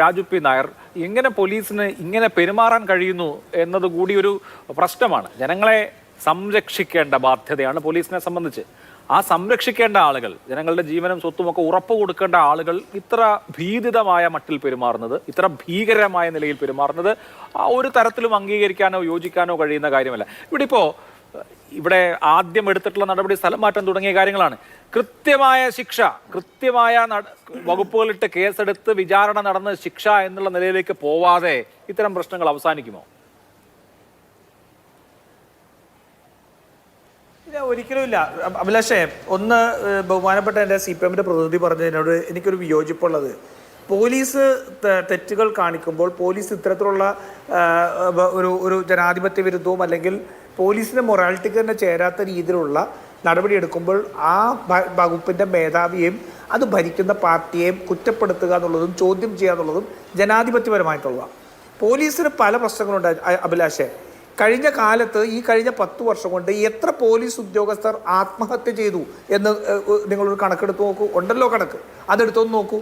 Raju P Nair എങ്ങനെ പോലീസിന് ഇങ്ങനെ പെരുമാറാൻ കഴിയുന്നു എന്നത് കൂടി ഒരു പ്രശ്നമാണ്. ജനങ്ങളെ സംരക്ഷിക്കേണ്ട ബാധ്യതയാണ് പോലീസിനെ സംബന്ധിച്ച്. ആ സംരക്ഷിക്കേണ്ട ആളുകൾ ജനങ്ങളുടെ ജീവനും സ്വത്തും ഒക്കെ ഉറപ്പ് കൊടുക്കേണ്ട ആളുകൾ ഇത്ര ഭീതിതമായ മട്ടിൽ പെരുമാറുന്നത് ഇത്ര ഭീകരമായ നിലയിൽ പെരുമാറുന്നത് ഒരു തരത്തിലും അംഗീകരിക്കാനോ യോജിക്കാനോ കഴിയുന്ന കാര്യമല്ല. ഇവിടെ ഇപ്പോ ഇവിടെ ആദ്യം എടുത്തിട്ടുള്ള നടപടി സ്ഥലം മാറ്റം തുടങ്ങിയ കാര്യങ്ങളാണ്. കൃത്യമായ ശിക്ഷ കൃത്യമായ വകുപ്പുകളിട്ട് കേസെടുത്ത് വിചാരണ നടന്ന് ശിക്ഷ എന്നുള്ള നിലയിലേക്ക് പോവാതെ ഇത്തരം പ്രശ്നങ്ങൾ അവസാനിക്കുമോ? ഒരിക്കലുമില്ല അഭിലാഷേ ഒന്ന് ബഹുമാനപ്പെട്ട എന്റെ സി പി എമ്മിന്റെ പ്രതിനിധി പറഞ്ഞതിനോട് എനിക്കൊരു വിയോജിപ്പുള്ളത്. പോലീസ് തെറ്റുകൾ കാണിക്കുമ്പോൾ പോലീസ് ഇത്തരത്തിലുള്ള ഒരു ഒരു ജനാധിപത്യ വിരുദ്ധവും അല്ലെങ്കിൽ പോലീസിന്റെ മൊറാലിറ്റിക്ക് തന്നെ ചേരാത്ത രീതിയിലുള്ള നടപടി എടുക്കുമ്പോൾ ആ വകുപ്പിന്റെ മേധാവിയെയും അത് ഭരിക്കുന്ന പാർട്ടിയെയും കുറ്റപ്പെടുത്തുക എന്നുള്ളതും ചോദ്യം ചെയ്യുക എന്നുള്ളതും ജനാധിപത്യപരമായിട്ടുള്ളതാണ് പോലീസിന് പല പ്രശ്നങ്ങളുണ്ട് അഭിലാഷെ. കഴിഞ്ഞ കാലത്ത് ഈ കഴിഞ്ഞ പത്ത് വർഷം കൊണ്ട് എത്ര പോലീസ് ഉദ്യോഗസ്ഥർ ആത്മഹത്യ ചെയ്തു എന്ന് നിങ്ങളൊരു കണക്കെടുത്ത് നോക്കൂ. ഉണ്ടല്ലോ കണക്ക്. അതെടുത്തൊന്ന് നോക്കൂ.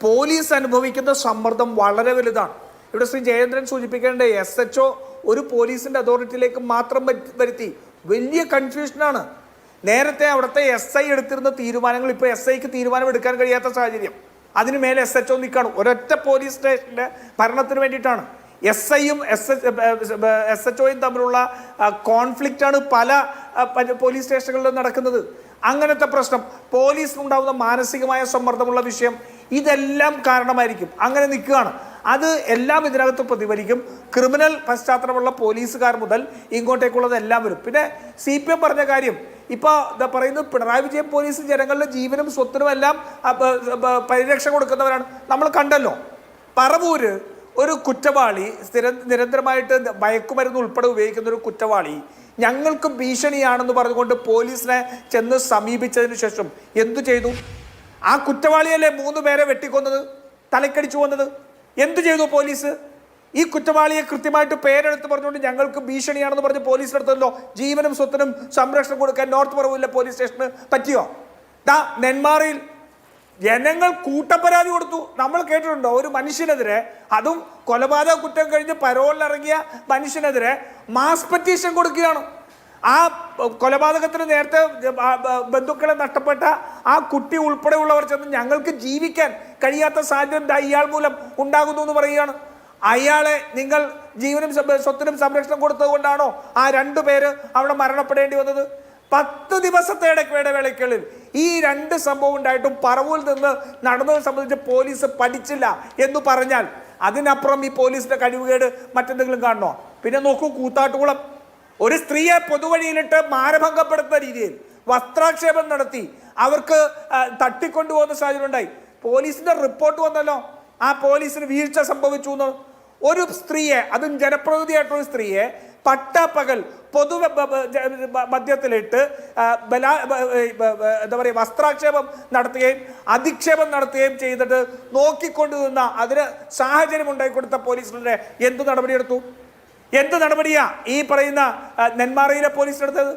പോലീസ് അനുഭവിക്കുന്ന സമ്മർദ്ദം വളരെ വലുതാണ്. ഇവിടെ ശ്രീ ജയേന്ദ്രൻ സൂചിപ്പിക്കേണ്ട എസ് എച്ച് ഒ ഒരു പോലീസിന്റെ അതോറിറ്റിയിലേക്ക് മാത്രം വരു- വരുത്തി. വലിയ കൺഫ്യൂഷനാണ്. നേരത്തെ അവിടുത്തെ എസ് ഐ എടുത്തിരുന്ന തീരുമാനങ്ങൾ ഇപ്പോൾ എസ് ഐക്ക് തീരുമാനം എടുക്കാൻ കഴിയാത്ത സാഹചര്യം. അതിന് മേലെ എസ് എച്ച് ഒ നിൽക്കണം. ഒരൊറ്റ പോലീസ് സ്റ്റേഷന്റെ ഭരണത്തിന് വേണ്ടിയിട്ടാണ്. എസ് ഐയും എസ് എച്ച് എസ് എച്ച് ഒയും തമ്മിലുള്ള കോൺഫ്ലിക്റ്റ് ആണ് പല പോലീസ് സ്റ്റേഷനുകളിലും നടക്കുന്നത്. അങ്ങനത്തെ പ്രശ്നം. പോലീസിനുണ്ടാവുന്ന മാനസികമായ സമ്മർദ്ദമുള്ള വിഷയം ഇതെല്ലാം കാരണമായിരിക്കും. അങ്ങനെ നിൽക്കുകയാണ്. അത് എല്ലാം ഇതിനകത്ത് പ്രതിഫലിക്കും. ക്രിമിനൽ പശ്ചാത്തലമുള്ള പോലീസുകാർ മുതൽ ഇങ്ങോട്ടേക്കുള്ളത് എല്ലാം വരും. പിന്നെ സി പി എം പറഞ്ഞ കാര്യം ഇപ്പോൾ എന്താ പറയുന്നത് പിണറായി വിജയൻ പോലീസ് ജനങ്ങളുടെ ജീവനും സ്വത്തിനും എല്ലാം പരിരക്ഷ കൊടുക്കുന്നവരാണ്. നമ്മൾ കണ്ടല്ലോ പറവൂര് ഒരു കുറ്റവാളി സ്ഥിര നിരന്തരമായിട്ട് മയക്കുമരുന്ന് ഉൾപ്പെടെ ഉപയോഗിക്കുന്ന ഒരു കുറ്റവാളി ഞങ്ങൾക്ക് ഭീഷണിയാണെന്ന് പറഞ്ഞുകൊണ്ട് പോലീസിനെ ചെന്ന് സമീപിച്ചതിന് ശേഷം എന്തു ചെയ്തു? ആ കുറ്റവാളിയല്ലേ മൂന്ന് പേരെ വെട്ടിക്കൊന്നത്? തലക്കടിച്ചു കൊന്നത്? എന്ത് ചെയ്തു പോലീസ്? ഈ കുറ്റവാളിയെ കൃത്യമായിട്ട് പേരെടുത്ത് പറഞ്ഞുകൊണ്ട് ഞങ്ങൾക്ക് ഭീഷണിയാണെന്ന് പറഞ്ഞ് പോലീസിനെടുത്തല്ലോ ജീവനും സ്വത്തിനും സംരക്ഷണം കൊടുക്കാൻ നോർത്ത് പറവില്ല പോലീസ് സ്റ്റേഷന് പറ്റിയോ? ദാ നെന്മാറയിൽ ജനങ്ങൾ കൂട്ടപ്പരാതി കൊടുത്തു. നമ്മൾ കേട്ടിട്ടുണ്ടോ? ഒരു മനുഷ്യനെതിരെ അതും കൊലപാതക കുറ്റം കഴിഞ്ഞ് പരോളിലിറങ്ങിയ മനുഷ്യനെതിരെ മാസ് പെറ്റീഷൻ കൊടുക്കുകയാണ്. ആ കൊലപാതകത്തിന് നേരത്തെ ബന്ധുക്കളെ നഷ്ടപ്പെട്ട ആ കുട്ടി ഉൾപ്പെടെയുള്ളവർ ചെന്ന് ഞങ്ങൾക്ക് ജീവിക്കാൻ കഴിയാത്ത സാഹചര്യം ഇയാൾ മൂലം ഉണ്ടാകുന്നു എന്ന് പറയുകയാണ്. അയാളെ നിങ്ങൾ ജീവനും സ്വ- സ്വത്തിനും സംരക്ഷണം കൊടുത്തതുകൊണ്ടാണോ ആ രണ്ടു പേര് അവിടെ മരണപ്പെടേണ്ടി വന്നത്? പത്ത് ദിവസത്തെ ഇടവേളയ്ക്കുള്ളിൽ ഈ രണ്ട് സംഭവം ഉണ്ടായിട്ടും പറവൂരിൽ നിന്ന് നടന്നത് സംബന്ധിച്ച് പോലീസ് പഠിച്ചില്ല എന്ന് പറഞ്ഞാൽ അതിനപ്പുറം ഈ പോലീസിന്റെ കഴിവുകേട് മറ്റെന്തെങ്കിലും കാണണോ? പിന്നെ നോക്കൂ കൂത്താട്ടുകുളം. ഒരു സ്ത്രീയെ പൊതുവഴിയിലിട്ട് മാനഭംഗപ്പെടുത്തുന്ന രീതിയിൽ വസ്ത്രാക്ഷേപം നടത്തി അവർക്ക് തട്ടിക്കൊണ്ടുപോകുന്ന സാഹചര്യം ഉണ്ടായി പോലീസിന്റെ റിപ്പോർട്ട് വന്നല്ലോ. ആ പോലീസിന് വീഴ്ച സംഭവിച്ചു എന്ന് ഒരു സ്ത്രീയെ അതും ജനപ്രതിനിധിയായിട്ടുള്ള സ്ത്രീയെ പകൽ പൊതു മദ്യത്തിലിട്ട് ബലാ എന്താ പറയുക വസ്ത്രാക്ഷേപം നടത്തുകയും അധിക്ഷേപം നടത്തുകയും ചെയ്തിട്ട് നോക്കിക്കൊണ്ടു നിന്ന അതിന് സാഹചര്യം ഉണ്ടായിക്കൊടുത്ത പോലീസിനെ എന്ത് നടപടിയെടുത്തു? എന്ത് നടപടിയാ ഈ പറയുന്ന നെന്മാറയിലെ പോലീസ് എടുത്തത്.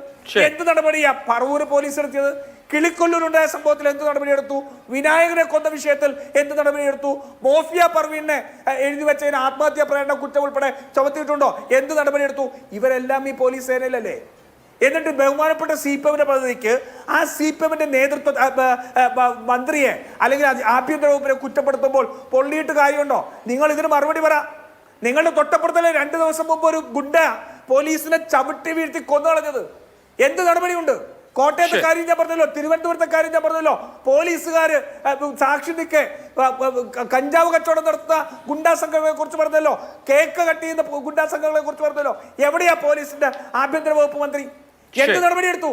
എന്ത് നടപടിയാ പറവൂര് പോലീസ് എടുത്തത്? കിളിക്കൊല്ലൂരുണ്ടായ സംഭവത്തിൽ എന്ത് നടപടിയെടുത്തു? വിനായകനെ കൊന്ന വിഷയത്തിൽ എന്ത് നടപടിയെടുത്തു? മോഫിയ പർവീനെ എഴുതി വെച്ചതിന് ആത്മഹത്യാ പ്രേരണ കുറ്റം ഉൾപ്പെടെ ചുമത്തിയിട്ടുണ്ടോ? എന്ത് നടപടിയെടുത്തു? ഇവരെല്ലാം ഈ പോലീസ് സേനയിലല്ലേ? എന്നിട്ട് ബഹുമാനപ്പെട്ട സി പി എമ്മിന്റെ പദ്ധതിക്ക് ആ സി പി എമ്മിന്റെ നേതൃത്വ മന്ത്രിയെ അല്ലെങ്കിൽ ആഭ്യന്തര വകുപ്പിനെ കുറ്റപ്പെടുത്തുമ്പോൾ പൊള്ളിയിട്ട് കാര്യമുണ്ടോ? നിങ്ങൾ ഇതിന് മറുപടി പറ. നിങ്ങളുടെ തൊട്ടപ്പുറത്തല്ലേ രണ്ട് ദിവസം മുമ്പ് ഒരു ഗുണ്ട പോലീസിനെ ചവിട്ടി വീഴ്ത്തി കൊന്നു കളഞ്ഞത്. എന്ത് നടപടിയുണ്ട്? കോട്ടയത്തെ. കാര്യം ഞാൻ പറഞ്ഞല്ലോ തിരുവനന്തപുരത്തെ കാര്യം ഞാൻ പറഞ്ഞല്ലോ. പോലീസുകാര് ആ, സാക്ഷി നിൽക്കെ കഞ്ചാവ് കച്ചവടം നടത്തുന്ന ഗുണ്ടാ സംഘങ്ങളെ കുറിച്ച് പറഞ്ഞല്ലോ. കേക്ക് കട്ട് ചെയ്യുന്ന ഗുണ്ടാ സംഘങ്ങളെ കുറിച്ച് പറഞ്ഞല്ലോ. എവിടെയാ പോലീസിന്റെ ആഭ്യന്തര വകുപ്പ് മന്ത്രി? എന്ത് നടപടി നടപടിയെടുത്തു?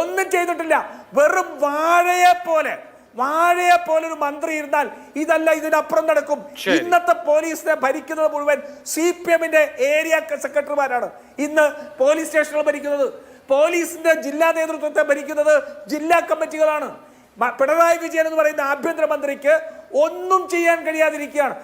ഒന്നും ചെയ്തിട്ടില്ല. വെറും വാഴയെ പോലെ വാഴയെ പോലൊരു മന്ത്രി ഇരുന്നാൽ ഇതല്ല ഇതിനപ്പുറം നടക്കും. ഇന്നത്തെ പോലീസിനെ ഭരിക്കുന്നത് മുഴുവൻ സി പി എമ്മിന്റെ ഏരിയ സെക്രട്ടറിമാരാണ്. ഇന്ന് പോലീസ് സ്റ്റേഷനുകൾ ഭരിക്കുന്നത് പോലീസിന്റെ ജില്ലാ നേതൃത്വത്തെ ഭരിക്കുന്നത് ജില്ലാ കമ്മിറ്റികളാണ്. പിണറായി വിജയൻ എന്ന് പറയുന്ന ആഭ്യന്തരമന്ത്രിക്ക് ഒന്നും ചെയ്യാൻ കഴിയാതിരിക്കുകയാണ്.